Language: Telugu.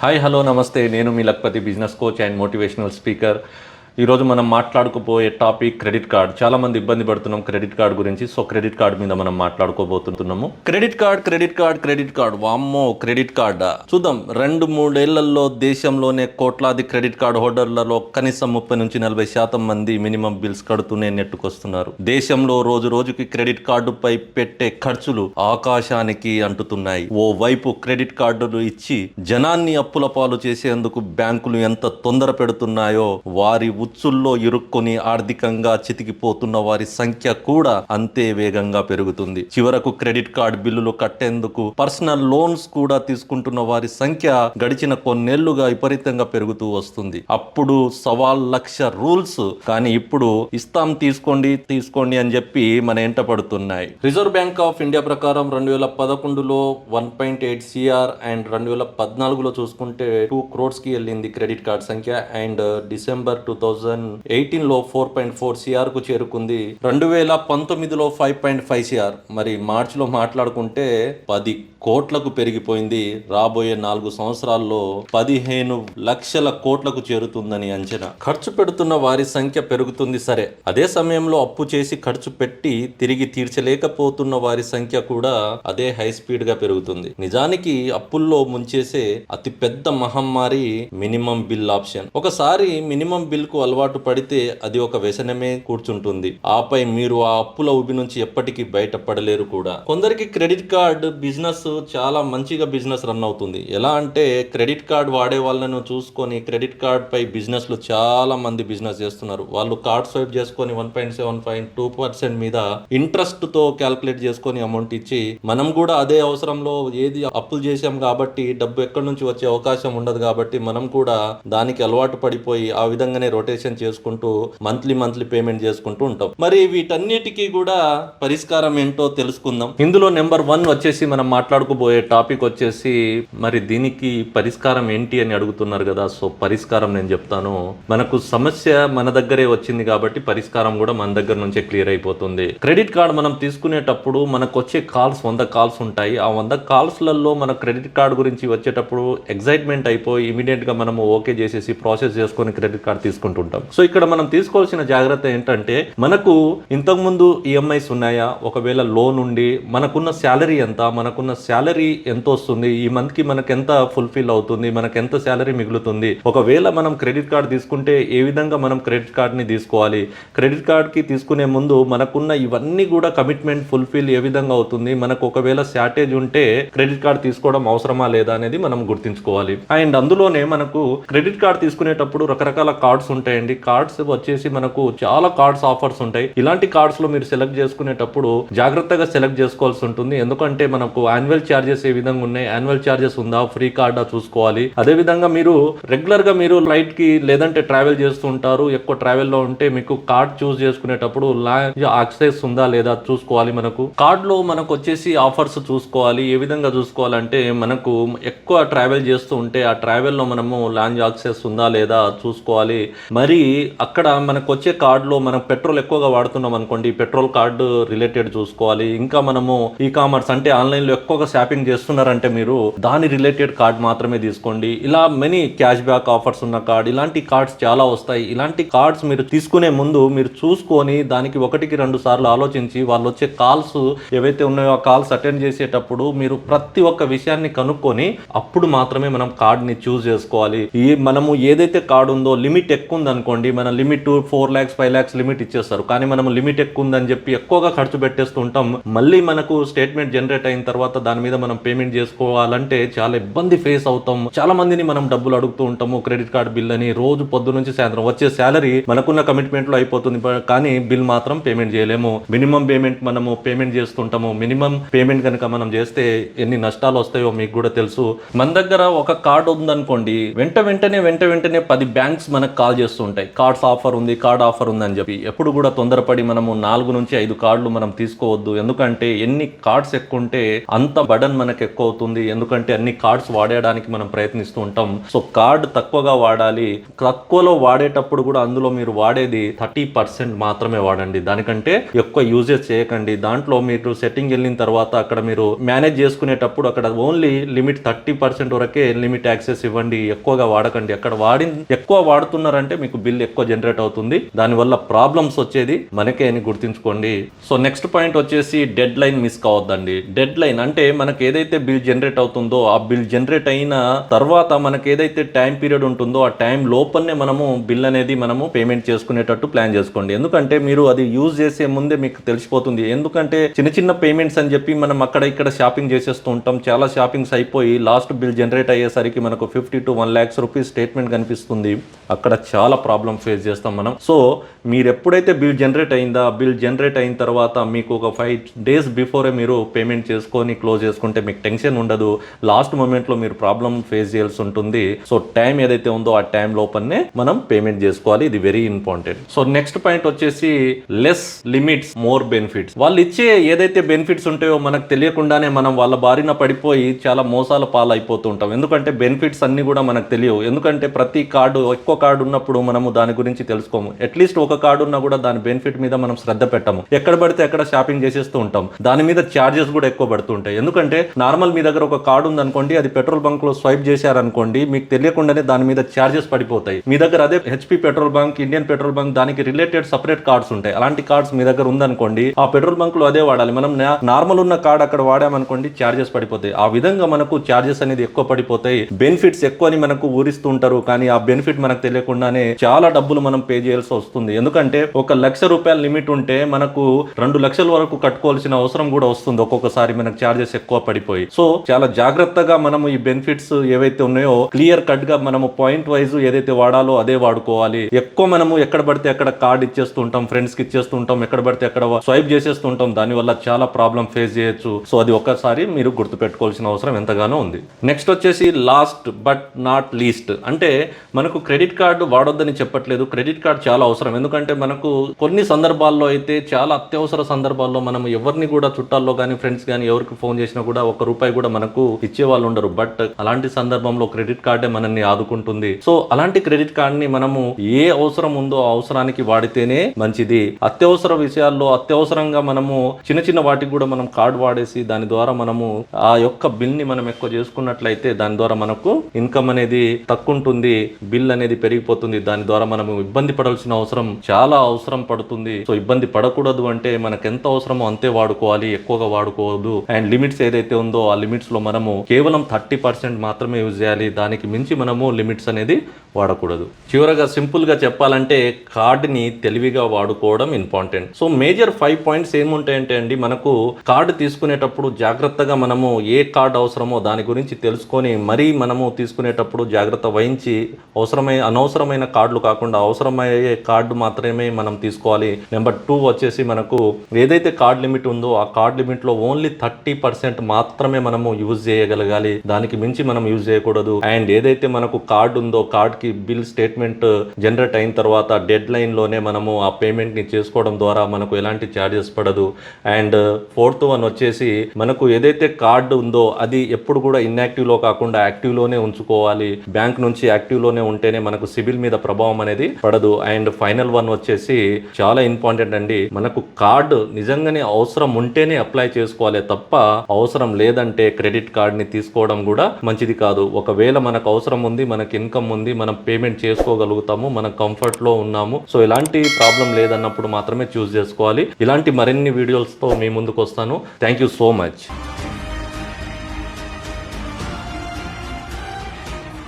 హాయ్ హలో నమస్తే నేను మీ Lakhpati business coach and motivational speaker ఈరోజు మనం మాట్లాడుకోబోయే టాపిక్ క్రెడిట్ కార్డ్. చాలా మంది ఇబ్బంది పడుతున్నాం క్రెడిట్ కార్డ్ గురించి. సో క్రెడిట్ కార్డ్ మీద మనం మాట్లాడుకోబోతున్నాము. Credit card credit card credit card. వామ్మో క్రెడిట్ కార్డ్? చూద్దాం. రెండు మూడేళ్ళలో దేశంలోనే కోట్లాది క్రెడిట్ కార్డ్ హోల్డర్లలో కనీసం ముప్పై నుంచి నలభై శాతం మంది మినిమం బిల్స్ కడుతూనే నెట్టుకొస్తున్నారు. దేశంలో రోజు రోజుకి క్రెడిట్ కార్డుపై పెట్టే ఖర్చులు ఆకాశానికి అంటుతున్నాయి. ఓ వైపు క్రెడిట్ కార్డులు ఇచ్చి జనాన్ని అప్పుల పాలు చేసేందుకు బ్యాంకులు ఎంత తొందర పెడుతున్నాయో వారి ఉచ్చుల్లో ఇరుక్కొని ఆర్థికంగా చితికిపోతున్న వారి సంఖ్య కూడా అంతే వేగంగా పెరుగుతుంది. చివరకు క్రెడిట్ కార్డ్ బిల్లులు కట్టేందుకు పర్సనల్ లోన్స్ కూడా తీసుకుంటున్న వారి సంఖ్య గడిచిన కొన్నేళ్ళుగా విపరీతంగా పెరుగుతూ వస్తుంది. అప్పుడు సవాల్ లక్ష రూల్స్ కానీ ఇప్పుడు ఇస్తాం తీసుకోండి తీసుకోండి అని చెప్పి మన ఎంట పడుతున్నాయి. రిజర్వ్ బ్యాంక్ ఆఫ్ ఇండియా ప్రకారం రెండు వేల పదకొండులో one point eight CR and రెండు వేల పద్నాలుగులో చూసుకుంటే టూ క్రోడ్స్కి వెళ్ళింది క్రెడిట్ కార్డ్ సంఖ్య. అండ్ డిసెంబర్ టూ థౌజండ్ ఎయిటీన్లో ఫోర్ పాయింట్ ఫోర్ సిఆర్కు చేరుకుంది. రెండు వేల పంతొమ్మిదిలో ఫైవ్ పాయింట్ ఫైవ్ సిఆర్ మరి మార్చిలో మాట్లాడుకుంటే పది కోట్లకు పెరిగిపోయింది. రాబోయే నాలుగు సంవత్సరాల్లో పదిహేను లక్షల కోట్లకు చేరుతుందని అంచనా. ఖర్చు పెడుతున్న వారి సంఖ్య పెరుగుతుంది సరే. అదే సమయంలో అప్పు చేసి ఖర్చు పెట్టి తిరిగి తీర్చలేకపోతున్న వారి సంఖ్య కూడా అదే హై స్పీడ్గా పెరుగుతుంది. నిజానికి అప్పుల్లో ముంచేసే అతి పెద్ద మహమ్మారి మినిమం బిల్ ఆప్షన్. ఒకసారి మినిమం బిల్కు అలవాటు పడితే అది ఒక వ్యసనమే కూర్చుంటుంది. ఆపై మీరు ఆ అప్పుల ఉబి నుంచి ఎప్పటికీ బయటపడలేరు కూడా. కొందరికి క్రెడిట్ కార్డ్ బిజినెస్ చాలా మంచిగా బిజినెస్ రన్ అవుతుంది. ఎలా అంటే క్రెడిట్ కార్డ్ వాడే వాళ్ళను చూసుకొని క్రెడిట్ కార్డ్ పై బిజినెస్లు చాలా మంది బిజినెస్ చేస్తున్నారు. వాళ్ళు కార్డ్ స్వైప్ చేసుకొని one point seven five two percent మీద ఇంట్రెస్ట్తో క్యాల్కులేట్ చేసుకొని అమౌంట్ ఇచ్చి మనం కూడా అదే అవసరంలో ఏది అప్పులు చేసాం కాబట్టి డబ్బు ఎక్కడి నుంచి వచ్చే అవకాశం ఉండదు కాబట్టి మనం కూడా దానికి అలవాటు పడిపోయి ఆ విధంగానే రొటేషన్ చేసుకుంటూ మంత్లీ మంత్లీ పేమెంట్ చేసుకుంటూ ఉంటాం. మరి వీటన్నిటికీ కూడా పరిష్కారం ఏంటో తెలుసుకుందాం. ఇందులో నెంబర్ వన్ వచ్చేసి మనం మాట్లాడుకోబోయే టాపిక్ వచ్చేసి మరి దీనికి పరిష్కారం ఏంటి అని అడుగుతున్నారు కదా. సో పరిష్కారం నేను చెప్తాను. మనకు సమస్య మన దగ్గరే వచ్చింది కాబట్టి పరిష్కారం కూడా మన దగ్గర నుంచే క్లియర్ అయిపోతుంది. క్రెడిట్ కార్డ్ మనం తీసుకునేటప్పుడు మనకు వచ్చే కాల్స్ వంద కాల్స్ ఉంటాయి. ఆ వంద కాల్స్లలో మన క్రెడిట్ కార్డ్ గురించి వచ్చేటప్పుడు ఎగ్జైట్మెంట్ అయిపోయి ఇమీడియట్గా మనము ఓకే చేసేసి ప్రాసెస్ చేసుకొని క్రెడిట్ కార్డ్ అనుకుంటాం. సో ఇక్కడ మనం తీసుకోవాల్సిన జాగ్రత్త ఏంటంటే మనకు ఇంతకు ముందు ఈఎంఐస్ ఉన్నాయా? ఒకవేళ లోన్ ఉండి మనకున్న శాలరీ ఎంత? మనకున్న శాలరీ ఎంత వస్తుంది? ఈ మంత్కి మనకు ఎంత ఫుల్ఫిల్ అవుతుంది? మనకు ఎంత శాలరీ మిగులుతుంది? ఒకవేళ మనం క్రెడిట్ కార్డ్ తీసుకుంటే ఏ విధంగా మనం క్రెడిట్ కార్డ్ని తీసుకోవాలి? క్రెడిట్ కార్డ్కి తీసుకునే ముందు మనకున్న ఇవన్నీ కూడా కమిట్మెంట్ ఫుల్ఫిల్ ఏ విధంగా అవుతుంది? మనకు ఒకవేళ షార్టేజ్ ఉంటే క్రెడిట్ కార్డ్ తీసుకోవడం అవసరమా లేదా అనేది మనం గుర్తించుకోవాలి. అండ్ అందులోనే మనకు క్రెడిట్ కార్డ్ తీసుకునేటప్పుడు రకరకాల కార్డ్స్ ఉంటాయి. ఉంటాయండి. కార్డ్స్ వచ్చేసి మనకు చాలా కార్డ్స్ ఆఫర్స్ ఉంటాయి. ఇలాంటి కార్డ్స్లో మీరు సెలెక్ట్ చేసుకునేటప్పుడు జాగ్రత్తగా సెలెక్ట్ చేసుకోవాల్సి ఉంటుంది. ఎందుకంటే మనకు యాన్యువల్ చార్జెస్ ఏ విధంగా ఉన్నాయి? యాన్యువల్ చార్జెస్ ఉందా? ఫ్రీ కార్డా చూసుకోవాలి. అదే విధంగా మీరు రెగ్యులర్గా మీరు ఫ్లైట్కి లేదంటే ట్రావెల్ చేస్తూ ఉంటారు. ఎక్కువ ట్రావెల్లో ఉంటే మీకు కార్డ్ చూస్ చేసుకునేటప్పుడు లాంజ్ యాక్సెస్ ఉందా లేదా చూసుకోవాలి మనకు. కార్డ్లో మనకు వచ్చేసి ఆఫర్స్ చూసుకోవాలి. ఏ విధంగా చూసుకోవాలంటే మనకు ఎక్కువ ట్రావెల్ చేస్తూ ఉంటే ఆ ట్రావెల్లో మనము లాంజ్ యాక్సెస్ ఉందా లేదా చూసుకోవాలి. మరి అక్కడ మనకు వచ్చే కార్డులో మనం పెట్రోల్ ఎక్కువగా వాడుతున్నాం అనుకోండి పెట్రోల్ కార్డు రిలేటెడ్ చూసుకోవాలి. ఇంకా మనము ఈ కామర్స్ అంటే ఆన్లైన్లో ఎక్కువగా షాపింగ్ చేస్తున్నారంటే మీరు దాని రిలేటెడ్ కార్డ్ మాత్రమే తీసుకోండి. ఇలా మెనీ క్యాష్ బ్యాక్ ఆఫర్స్ ఉన్న కార్డ్ ఇలాంటి కార్డ్స్ చాలా వస్తాయి. ఇలాంటి కార్డ్స్ మీరు తీసుకునే ముందు మీరు చూసుకొని దానికి ఒకటికి రెండు సార్లు ఆలోచించి వాళ్ళు వచ్చే కాల్స్ ఏవైతే ఉన్నాయో ఆ కాల్స్ అటెండ్ చేసేటప్పుడు మీరు ప్రతి ఒక్క విషయాన్ని కనుక్కొని అప్పుడు మాత్రమే మనం కార్డ్ని చూస్ చేసుకోవాలి. ఈ మనము ఏదైతే కార్డు ఉందో లిమిట్ ఎక్కువ ఉందనుకోండి మన limit four lakhs five lakhs limit ఇచ్చేస్తారు. కానీ మనం లిమిట్ ఎక్కువ ఉందని చెప్పి ఎక్కువగా ఖర్చు పెట్టేస్తూ ఉంటాం. మళ్ళీ మనకు స్టేట్మెంట్ జనరేట్ అయిన తర్వాత దాని మీద మనం పేమెంట్ చేసుకోవాలంటే చాలా ఇబ్బంది ఫేస్ అవుతాం. చాలా మందిని మనం డబ్బులు అడుగుతూ ఉంటాము క్రెడిట్ కార్డ్ బిల్ అని. రోజు పొద్దు నుంచి సాయంత్రం వచ్చే శాలరీ మనకున్న కమిట్మెంట్లో అయిపోతుంది. కానీ బిల్ మాత్రం పేమెంట్ చేయలేము. మినిమం పేమెంట్ మనము పేమెంట్ చేస్తుంటాము. మినిమం పేమెంట్ కనుక మనం చేస్తే ఎన్ని నష్టాలు వస్తాయో మీకు కూడా తెలుసు. మన దగ్గర ఒక కార్డు ఉందనుకోండి వెంట వెంటనే వెంట వెంటనే పది బ్యాంక్స్ మనకు కాల్ చేస్తూ ఉంటాయి కార్డ్స్ ఆఫర్ ఉంది కార్డ్ ఆఫర్ ఉంది అని చెప్పి. ఎప్పుడు కూడా తొందరపడి మనము నాలుగు నుంచి ఐదు కార్డులు మనం తీసుకోవద్దు. ఎందుకంటే ఎన్ని కార్డ్స్ ఎక్కువ ఉంటే అంత బడన్ మనకు ఎక్కువ అవుతుంది ఎందుకంటే అన్ని కార్డ్స్ వాడేయడానికి మనం ప్రయత్నిస్తూ ఉంటాం. సో కార్డ్ తక్కువగా వాడాలి. తక్కువలో వాడేటప్పుడు కూడా అందులో మీరు వాడేది థర్టీ పర్సెంట్ మాత్రమే వాడండి. దానికంటే ఎక్కువ యూజెస్ చేయకండి. దాంట్లో మీరు సెట్టింగ్ వెళ్ళిన తర్వాత అక్కడ మీరు మేనేజ్ చేసుకునేటప్పుడు అక్కడ ఓన్లీ లిమిట్ థర్టీ పర్సెంట్ వరకే లిమిట్ యాక్సెస్ ఇవ్వండి. ఎక్కువగా వాడకండి. అక్కడ వాడి ఎక్కువ వాడుతున్నారంటే మీకు బిల్ ఎక్కువ జనరేట్ అవుతుంది. దానివల్ల ప్రాబ్లమ్స్ వచ్చేది మనకే అని గుర్తుంచుకోండి. సో నెక్స్ట్ పాయింట్ వచ్చేసి డెడ్ లైన్ మిస్ కావద్దండి. డెడ్ లైన్ అంటే మనకి ఏదైతే బిల్ జనరేట్ అవుతుందో ఆ బిల్ జనరేట్ అయిన తర్వాత మనకి ఏదైతే టైం పీరియడ్ ఉంటుందో ఆ టైం లోపలనే మనము బిల్ అనేది మనము పేమెంట్ చేసుకునేటట్టు ప్లాన్ చేసుకోండి. ఎందుకంటే మీరు అది యూజ్ చేసే ముందే మీకు తెలిసిపోతుంది. ఎందుకంటే చిన్న చిన్న పేమెంట్స్ అని చెప్పి మనం అక్కడ ఇక్కడ షాపింగ్ చేసేస్తూ ఉంటాం. చాలా షాపింగ్స్ అయిపోయి లాస్ట్ బిల్ జనరేట్ అయ్యేసరికి మనకు fifty to one lakhs rupees statement కనిపిస్తుంది. అక్కడ చాలా ప్రాబ్లం ఫేస్ చేస్తాం మనం. సో మీరు ఎప్పుడైతే బిల్ జనరేట్ అయిందా బిల్ జనరేట్ అయిన తర్వాత మీకు ఒక ఫైవ్ డేస్ బిఫోరే మీరు పేమెంట్ చేసుకొని క్లోజ్ చేసుకుంటే మీకు టెన్షన్ ఉండదు. లాస్ట్ మూమెంట్లో మీరు ప్రాబ్లం ఫేస్ చేయాల్సి ఉంటుంది. సో టైం ఏదైతే ఉందో ఆ టైం లోపలనే మనం పేమెంట్ చేసుకోవాలి. ఇది very important so next point వచ్చేసి లెస్ లిమిట్స్ మోర్ బెనిఫిట్స్ వాళ్ళు ఇచ్చే ఏదైతే బెనిఫిట్స్ ఉంటాయో మనకు తెలియకుండానే మనం వాళ్ళ బారిన పడిపోయి చాలా మోసాల పాలైపోతుంటాం ఉంటాం. ఎందుకంటే బెనిఫిట్స్ అన్ని కూడా మనకు తెలియవు. ఎందుకంటే ప్రతి కార్డు ఎక్కువ కార్డు ఉన్నప్పుడు మనము దాని గురించి తెలుసుకోము. అట్లీస్ట్ ఒక కార్డు ఉన్నా కూడా దాని బెనిఫిట్ మీద మనం శ్రద్ధ పెట్టము. ఎక్కడ పడితే ఎక్కడ షాపింగ్ చేసేస్తూ ఉంటాం. దాని మీద ఛార్జెస్ కూడా ఎక్కువ పడుతూ ఉంటాయి. ఎందుకంటే నార్మల్ మీ దగ్గర ఒక కార్డు ఉందనుకోండి అది పెట్రోల్ బంక్లో స్వైప్ చేశారనుకోండి మీకు తెలియకుండానే దాని మీద ఛార్జెస్ పడిపోతాయి. మీ దగ్గర అదే HP petrol bunk Indian petrol bunk దానికి రిలేటెడ్ సపరేట్ కార్డ్స్ ఉంటాయి. అలాంటి కార్డ్స్ మీ దగ్గర ఉందనుకోండి ఆ పెట్రోల్ బంక్లో అదే వాడాలి. మనం నార్మల్ ఉన్న కార్డ్ అక్కడ వాడామనుకోండి ఛార్జెస్ పడిపోతాయి. ఆ విధంగా మనకు ఛార్జెస్ అనేది ఎక్కువ పడిపోతాయి. బెనిఫిట్స్ ఎక్కువ అని మనకు ఊరిస్తూ ఉంటారు. కానీ ఆ బెనిఫిట్ మనకు తెలియకుండానే చాలా డబ్బులు మనం పే చేయాల్సి వస్తుంది. ఎందుకంటే ఒక లక్ష రూపాయల లిమిట్ ఉంటే మనకు రెండు లక్షల వరకు కట్టుకోవాల్సిన అవసరం కూడా వస్తుంది. ఒక్కొక్కసారి మనకు ఛార్జెస్ ఎక్కువ పడిపోయి. సో చాలా జాగ్రత్తగా మనం ఈ బెనిఫిట్స్ ఏవైతే ఉన్నాయో క్లియర్ కట్గా మనము పాయింట్ వైజ్ ఏదైతే వాడాలో అదే వాడుకోవాలి. ఎక్కువ మనము ఎక్కడ పడితే అక్కడ కార్డ్ ఇచ్చేస్తూ ఉంటాం ఫ్రెండ్స్కి ఇచ్చేస్తూ ఉంటాం ఎక్కడ పడితే అక్కడ స్వైప్ చేసేస్తూ ఉంటాం దాని వల్ల చాలా ప్రాబ్లం ఫేస్ చేయొచ్చు. సో అది ఒక్కసారి మీరు గుర్తు పెట్టుకోవాల్సిన అవసరం ఎంతగానో ఉంది. నెక్స్ట్ వచ్చేసి లాస్ట్ బట్ నాట్ లీస్ట్ అంటే మనకు క్రెడిట్ కార్డు వాడొద్దు వాడొద్దని చెప్పట్లేదు. క్రెడిట్ కార్డ్ చాలా అవసరం. ఎందుకంటే మనకు కొన్ని సందర్భాల్లో అయితే చాలా అత్యవసర సందర్భాల్లో మనం ఎవరిని కూడా చుట్టాల్లో కానీ ఫ్రెండ్స్ కానీ ఎవరికి ఫోన్ చేసినా కూడా ఒక రూపాయి కూడా మనకు ఇచ్చే వాళ్ళు ఉండరు. బట్ అలాంటి సందర్భంలో క్రెడిట్ కార్డే మనల్ని ఆదుకుంటుంది. సో అలాంటి క్రెడిట్ కార్డ్ని మనము ఏ అవసరం ఉందో ఆ అవసరానికి వాడితేనే మంచిది. అత్యవసర విషయాల్లో అత్యవసరంగా మనము చిన్న చిన్న వాటికి కూడా మనం కార్డ్ వాడేసి దాని ద్వారా మనము ఆ యొక్క బిల్ని మనం ఎక్కువ చేసుకున్నట్లయితే దాని ద్వారా మనకు ఇన్కమ్ అనేది తక్కువ ఉంటుంది. బిల్ అనేది పెరిగిపోతుంది. దాని ద్వారా మనము ఇబ్బంది పడాల్సిన అవసరం చాలా అవసరం పడుతుంది. సో ఇబ్బంది పడకూడదు అంటే మనకు ఎంత అవసరమో అంతే వాడుకోవాలి ఎక్కువగా వాడుకోవద్దు. అండ్ లిమిట్స్ ఏదైతే ఉందో ఆ లిమిట్స్లో మనము కేవలం థర్టీ పర్సెంట్ మాత్రమే యూజ్ చేయాలి. దానికి మించి మనము లిమిట్స్ అనేది వాడకూడదు. చివరగా సింపుల్గా చెప్పాలంటే కార్డుని తెలివిగా వాడుకోవడం important. So major five points ఏముంటాయంటే అండి మనకు కార్డు తీసుకునేటప్పుడు జాగ్రత్తగా మనము ఏ కార్డు అవసరమో దాని గురించి తెలుసుకొని మరీ మనము తీసుకునేటప్పుడు జాగ్రత్త వహించి అవసరమైన అనవసరమైన కార్డులు కాకుండా అవసరమయ్యే కార్డు మాత్రమే మనం తీసుకోవాలి. నెంబర్ టూ వచ్చేసి మనకు ఏదైతే కార్డ్ లిమిట్ ఉందో ఆ కార్డ్ లిమిట్లో ఓన్లీ థర్టీ పర్సెంట్ మాత్రమే మనము యూజ్ చేయగలగాలి. దానికి మించి మనం యూజ్ చేయకూడదు. అండ్ ఏదైతే మనకు కార్డ్ ఉందో కార్డ్కి బిల్ స్టేట్మెంట్ జనరేట్ అయిన తర్వాత డెడ్ లైన్లోనే మనము ఆ పేమెంట్ని చేసుకోవడం ద్వారా మనకు ఎలాంటి ఛార్జెస్ పడదు. అండ్ ఫోర్త్ వన్ వచ్చేసి మనకు ఏదైతే కార్డు ఉందో అది ఎప్పుడు కూడా ఇన్యాక్టివ్లో కాకుండా యాక్టివ్లోనే ఉంచుకోవాలి. బ్యాంక్ నుంచి యాక్టివ్లోనే ఉంటేనే మనకు సిబిల్ మీద ప్రభావం అనేది పడదు. అండ్ ఫైనల్ వన్ వచ్చేసి చాలా ఇంపార్టెంట్ అండి. మనకు కార్డు నిజంగానే అవసరం ఉంటేనే అప్లై చేసుకోవాలి తప్ప అవసరం లేదంటే క్రెడిట్ కార్డ్ని తీసుకోవడం కూడా మంచిది కాదు. ఒకవేళ మనకు అవసరం ఉంది మనకి ఇన్కమ్ ఉంది మనం పేమెంట్ చేసుకోగలుగుతాము మనం కంఫర్ట్లో ఉన్నాము. సో ఇలాంటి ప్రాబ్లం లేదన్నప్పుడు మాత్రమే చూస్ చేసుకోవాలి. ఇలాంటి మరిన్ని వీడియోస్తో మీ ముందుకు వస్తాను థ్యాంక్ యూ సో మచ్